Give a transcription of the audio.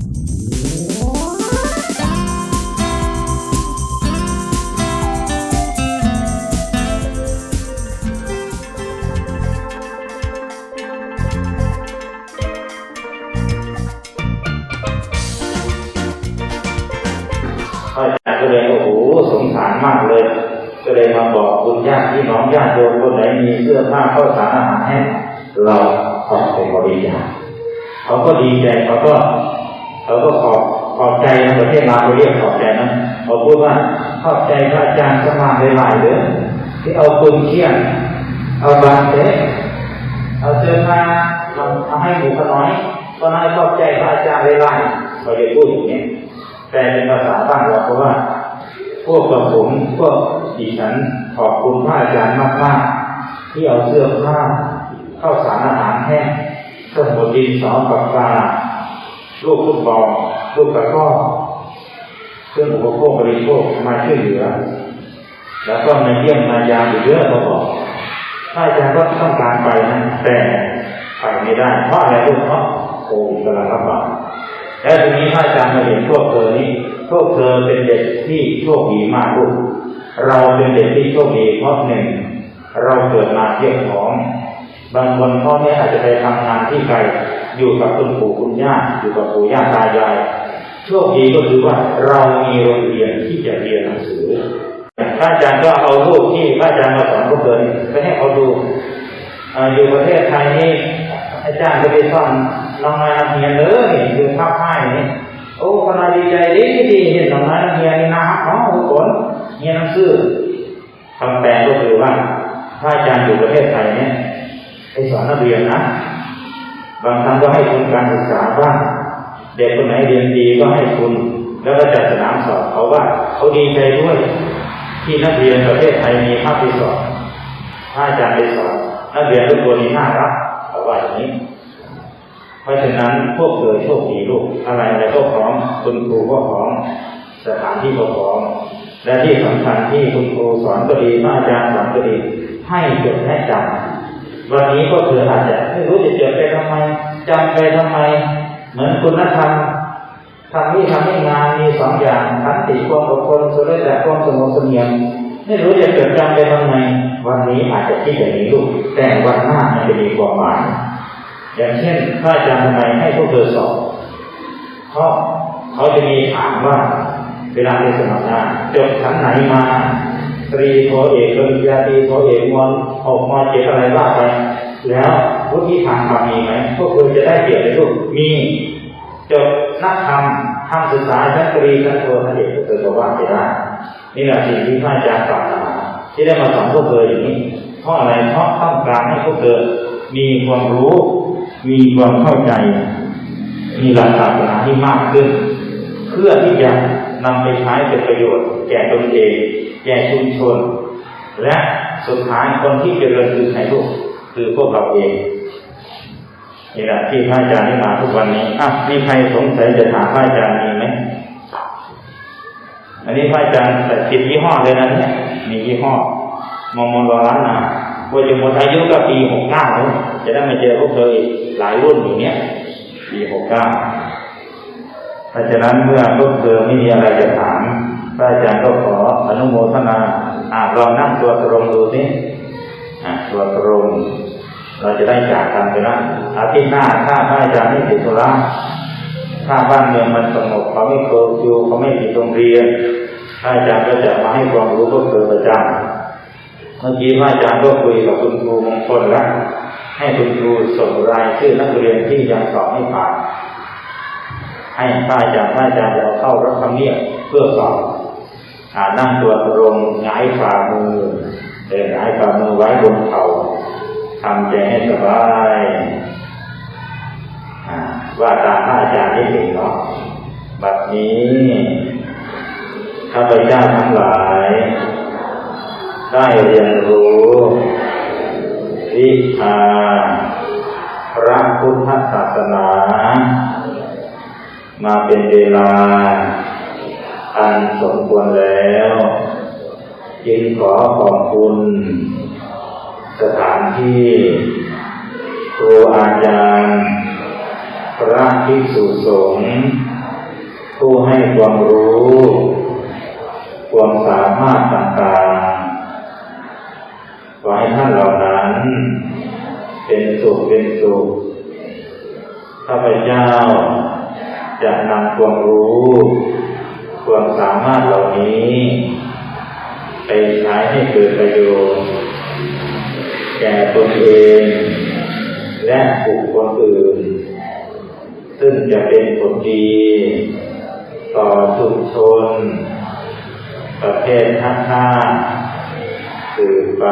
พระอาจารย์ก็เลยโอ้โหสงสารมากเลย ก็เลยมาบอกคุณญาติพี่น้องญาติโยมคนไหนมีเสื้อผ้าข้าวสารอาหารแห้งเราขอบเป็นบริจาคเขาก็ดีใจเขาก็ เขาก็ขอบขอบใจนะประเทศลาวเขาเรียกขอบใจนะเขาพูดว่าขอบใจพระอาจารย์สมากหลายๆเลยที่เอาคุณเชี่ยงเอาบางเด็เอาเสื้อผ้าทำทำให้หมูขน้อยก็น้อยขอบใจพระอาจารย์หลายๆเขาจะพูดอย่างนี้แต่เป็นภาษาบ้านเราเพราะว่าพวกกับผมพวกดิฉันขอบคุณพระอาจารย์มากๆที่เอาเสื้อผ้าเข้าสารอาหารแห้งเครื่องบดดินสอปากกาลูก ฟุตบอลลูกตะกร้อเครื่องอุปโภคบริโภคมาช่วยเหลือ แล้วก็มาเยี่ยมมายามอยู่เยอะเขาบอกพระอาจารย์ก็ต้องการไปนะแต่ไปไม่ได้เพราะอะไรลูกเพราะโควิดกำลังระบาดแล้วทีนี้พระอาจารย์มาเห็นพวกเธอนี้พวกเธอเป็นเด็กที่โชคดีมากลูกเราเป็นเด็กที่โชคดีเพราะหนึ่งเราเกิดมาเที่ยงของ บางคนพ่อแม่อาจจะไปทำงานที่ไกล อยู่กับคุณปู่คุณย่าอยู่กับปู่ย่าตายายโชคดีก็คือว่าเรามีโรงเรียนที่จะเรียนหนังสือพระอาจารย์ก็เอารูปที่พระอาจารย์มาสอนพวกเธอนี่ไปให้เขาดูออยู่ประเทศไทยนี่อาจารย์ก็ไปสอนน้องนายนักเรียนเลยอยู่ภาคใต้นี่โอ้คนน่าดีใจดีดีเห็นน้องนายนักเรียนนี่นะเนาะทุกคนเรียนหนังสือคำแปลก็คือว่าพระอาจารย์อยู่ประเทศไทยเนี่ยไปสอนนักเรียนนะ บางครั้งก็ให้ทุนการศึกษาบ้างเด็กคนไหนเรียนดีก็ให้ทุนแล้วก็จัดสนามสอบเขาว่าเขาดีใจด้วย ที่นักเรียนประเทศไทยมีภาพไปสอนถ้าอาจารย์ไปสอนนักเรียนทุกคนนี้น่ารักเขาว่าอย่างนี้ เพราะฉะนั้นพวกเธอโชคดีลูกอะไรอะไรก็พร้อมคุณครูก็พร้อมสถานที่ก็พร้อมและที่สำคัญที่คุณครูสอนก็ดีอาจารย์สอนก็ดีให้จดและจำ วันนี้ก็เธออาจจะไม่รู้จะจดไปทำไมจำไปทำไม เหมือนคุณธรรมทำนี่ทำให้งานมีสองอย่างขันติความอดทนสุรแต่ความสงบเสงี่ยมไม่รู้จะจดจำไปทำไมวันนี้อาจจะคิดอย่างนี้ลูกแต่วันหน้ามันจะมีความหมาย อย่างเช่นพระอาจารย์ทำไมให้พวกเธอสอบเพราะเขาจะมีถามว่า เวลาในสมัครงานจบชั้นไหนมา ตรีโทเอกปริญญาตรีโทเอกมอนออกมาเจ็อะไรว่างไปแล้ววุฒิทางมามีไหมพวกคุณจะได้เกียรติลูกมีจบนักธรรมทำศึกษาชั้นตรีชั้นโทชั้นเอกพวกเธอก็ว่าไปได้นี่แหละสิ่งที่พระอาจารย์ปรารถนาที่ได้มาสอนพวกเธออย่างนี้เพราะอะไรเพราะต้องการให้พวกเธอมีความรู้ มีความเข้าใจ มีหลักศาสนาที่มากขึ้น เพื่อที่จะ นำไปใช้เป็นประโยชน์ แก่ตนเองแก่ชุมชน และสุดท้ายคนที่เจริญคือใครลูกคือพวกเราเองนี่แหละที่พระอาจารย์ได้มาทุกวันนี้อะมีใครสงสัยจะถามพระอาจารย์มีไหมอันนี้พระอาจารย์แต่ผิดยี่ห้อเลยนะเนี่ยมียี่ห้อมอมอร้านนะว่าจะหมดอายุก็ปีหกเก้าแล้วจะได้มาเจอพวกเธออีกหลายรุ่นอย่างเนี้ยปีหกเก้า เพราะฉะนั้นเมื่อพวกเธอไม่มีอะไรจะถามพระอาจารย์ก็ขออนุโมทนาอาลองนั่งตัวตรงดูสิอ่าตัวตรง เราจะได้จากกันไปนะอาทิตย์หน้าถ้าพระอาจารย์ไม่ติดธุระถ้าบ้านเมืองมันสงบเขาไม่โกรธอยู่เขาไม่ติดโรงเรียนพระอาจารย์ก็จะมาให้ความรู้พวกเธอประจำเมื่อกี้พระอาจารย์ก็คุยกับคุณครูมงคลแล้วให้คุณครูส่งรายชื่อนักเรียนที่ยังสอบไม่ผ่าน ให้พระอาจารย์พระอาจารย์เอาเข้ารับคำเนียบเพื่อสอบนั่งตัวตรงหงายฝ่ามือเดินหงายฝ่ามือไว้บนเข่าทำใจให้สบายอ่าว่าตาพระอาจารย์ที่เห็นเนาะแบบนี้ข้าพเจ้าทั้งหลาย ได้เรียนรู้วิชาพระพุทธศาสนา มาเป็นเวลาอันสมควรแล้วจึงขอขอบคุณ สถานที่ครูอาจารย์ พระภิกษุสงฆ์ผู้ให้ความรู้ ความสามารถต่างๆขอให้ท่านเหล่านั้น เป็นสุขเป็นสุขข้าพเจ้า จะนำความรู้ ความสามารถเหล่านี้ ไปใช้ให้เกิดประโยชน์ แก่ตนเอง และบุคคลอื่น ซึ่งจะเป็นผลดี ต่อชุมชน ประเทศชาติสืบไป